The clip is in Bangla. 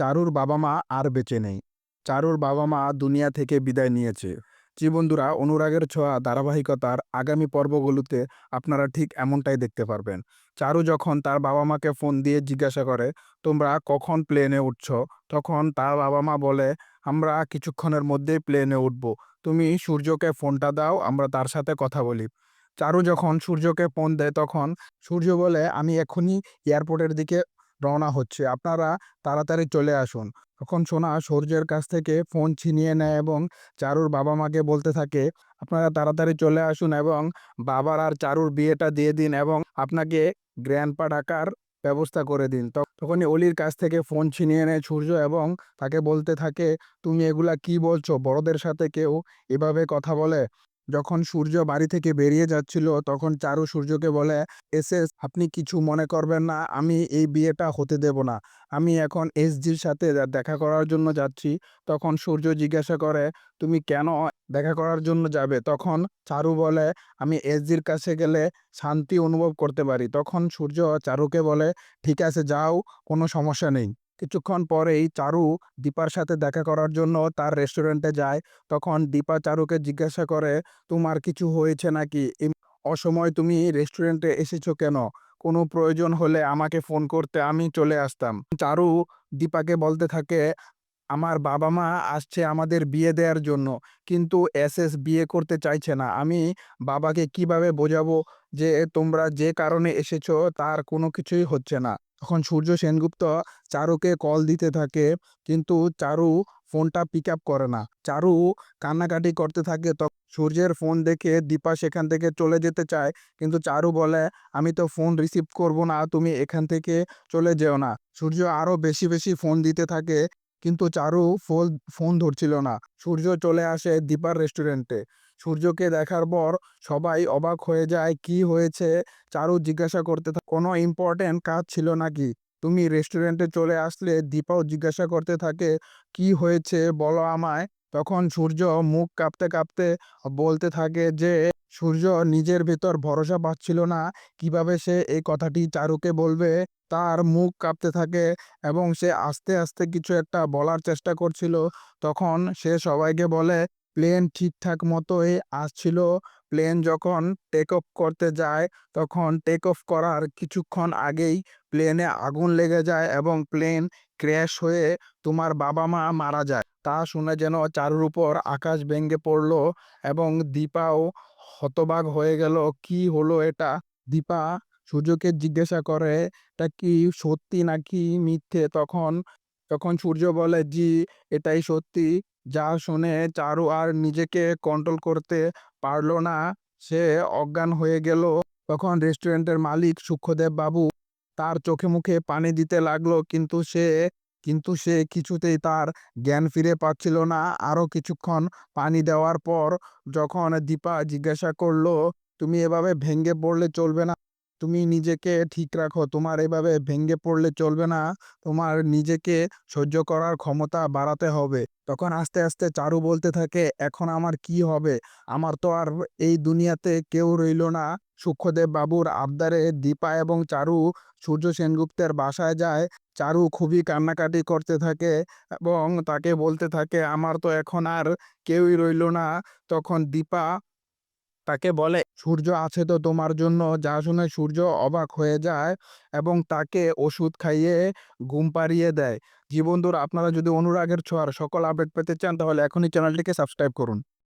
চারুর বাবা মা আর বেঁচে নেই। চারুর বাবা মা দুনিয়া থেকে বিদায় নিয়েছে। জি বন্ধুরা, অনুরাগের ছোঁয়া, ধারাবাহিকতার আগামী পর্বগুলোতে আপনারা ঠিক এমনটাই দেখতে পারবেন। চারু যখন তার বাবা মাকে ফোন দিয়ে জিজ্ঞাসা করে, তোমরা কখন প্লেনে উঠছো? তখন তার বাবা মা বলে, আমরা কিছুক্ষণের মধ্যেই প্লেনে উঠব। তুমি সূর্যকে ফোনটা দাও, আমরা তার সাথে কথা বলি। চারু যখন সূর্যকে ফোন দেয় তখন সূর্য বলে, আমি এখনই এয়ারপোর্টের দিকে রওনা হচ্ছে। আপনারা তাড়াতাড়ি চলে আসুন। তখন সোনা সূর্যের কাছ থেকে ফোন ছিনিয়ে নেয় এবং চারুর বাবা মাকে বলতে থাকে, আপনারা তাড়াতাড়ি চলে আসুন এবং বাবার আর চারুর বিয়েটা দিয়ে দিন এবং আপনাকে গ্র্যান্ডপা ডাকার ব্যবস্থা করে দিন। তখনই অলির কাছ থেকে ফোন ছিনিয়ে নেয় সূর্য এবং তাকে বলতে থাকে, তুমি এগুলা কি বলছো? বড়দের সাথে কেউ এভাবে কথা বলে? যখন সূর্য বাড়ি থেকে বেরিয়ে যাচ্ছিল, তখন চারু সূর্যকে বলে এসে আপনি কিছু মনে করবেন না, আমি এই বিয়েটা হতে দেব না। আমি এখন এসজির সাথে দেখা করার জন্য যাচ্ছি। তখন সূর্য জিজ্ঞাসা করে, তুমি কেন দেখা করার জন্য যাবে? তখন চারু বলে, আমি এসজির কাছে গেলে শান্তি অনুভব করতে পারি। তখন সূর্য চারুকে বলে, ঠিক আছে, যাও, কোনো সমস্যা নেই। কিছুক্ষণ পরেই চারু দীপার সাথে দেখা করার জন্য তার রেস্টুরেন্টে যায়। তখন দীপা চারুকে জিজ্ঞাসা করে, তোমার কিছু হয়েছে নাকি? অসময় তুমি রেস্টুরেন্টে এসেছ কেন? কোনো প্রয়োজন হলে আমাকে ফোন করতে আমি চলে আসতাম। চারু দীপাকে বলতে থাকে, আমার বাবা মা আসছে আমাদের বিয়ে দেওয়ার জন্য, কিন্তু এস এস বিয়ে করতে চাইছে না। আমি বাবাকে কীভাবে বোঝাবো যে তোমরা যে কারণে এসেছ তার কোনো কিছুই হচ্ছে না? তখন সূর্য সেনগুপ্ত চারুকে কল দিতে থাকে, কিন্তু চারু ফোনটা পিক আপ করে না। চারু কান্নাকাটি করতে থাকে, তো সূর্যের ফোন দেখে দীপা সেখান থেকে চলে যেতে চায়, কিন্তু চারু বলে, আমি তো ফোন রিসিভ করব না, তুমি এখান থেকে চলে যেও না। সূর্য আরও বেশি বেশি ফোন দিতে থাকে, কিন্তু চারু ফোন ফোন ধরছিল না। সূর্য চলে আসে দীপার রেস্টুরেন্টে সূর্যকে দেখার পর সবাই অবাক হয়ে যায়, কি হয়েছে? চারু জিজ্ঞাসা করতে কোনো ইম্পর্টেন্ট কাজ ছিল নাকি? তুমি রেস্টুরেন্টে চলে আসলে দীপাও জিজ্ঞাসা করতে থাকে, কি হয়েছে বলো আমায়? তখন সূর্য মুখ কাঁপতে কাঁপতে বলতে থাকে যে, সূর্য নিজের ভেতর ভরসা পাচ্ছিল না, কীভাবে সে এই কথাটি চারুকে বলবে? তার মুখ কাঁপতে থাকে এবং সে আস্তে আস্তে কিছু একটা বলার চেষ্টা করছিল। তখন সে সবাইকে বলে প্লেন ঠিকঠাক মতোই আসছিল। প্লেন যখন টেক অফ করতে যায়, তখন টেক অফ করার কিছুক্ষণ আগেই প্লেনে আগুন লেগে যায় এবং প্লেন ক্র্যাশ হয়ে তোমার বাবা মা মারা যায়। তা শুনে যেন চারুর উপর আকাশ ভেঙে পড়ল এবং দীপাও হতবাক হয়ে গেল, কি হলো এটা? দীপা সূর্যকে জিজ্ঞাসা করে, এটা কি সত্যি নাকি মিথ্যে? তখন তখন সূর্য বলে, জি, এটাই সত্যি। যা শুনে চারু আর নিজেকে কন্ট্রোল করতে পারল না, সে অজ্ঞান হয়ে গেল। তখন রেস্টুরেন্টের মালিক সূক্ষ্মদেব বাবু তার চোখে মুখে পানি দিতে লাগল, কিন্তু সে কিন্তু সে কিছুতেই তার জ্ঞান ফিরে পাচ্ছিল না। আরও কিছুক্ষণ পানি দেওয়ার পর যখন দীপা জিজ্ঞাসা করল, তুমি এভাবে ভেঙে পড়লে চলবে না? তুমি নিজেকে ঠিক রাখো। তোমার এভাবে ভেঙে পড়লে চলবে না। তোমার নিজেকে সহ্য করার ক্ষমতা বাড়াতে হবে। তখন আস্তে আস্তে চারু বলতে থাকে, এখন আমার কি হবে? আমার তো আর এই দুনিয়াতে কেউ রইল না। সূক্ষ্মদেব বাবুর আবদারে দীপা এবং চারু সূর্য সেনগুপ্তের বাসায় যায়। চারু খুবই কান্নাকাটি করতে থাকে এবং তাকে বলতে থাকে, আমার তো এখন আর কেউই রইল না। তখন দীপা তাকে বলে, সূর্য আছে তো তোমার জন্য? যা শুনে সূর্য অবাক হয়ে যায় এবং তাকে ওষুধ খাইয়ে ঘুম পাড়িয়ে দেয়। জীবন আপনারা যদি অনুরাগের ছোঁয়ার সকল আপডেট পেতে চান, তাহলে এখনই চ্যানেলটিকে সাবস্ক্রাইব করুন।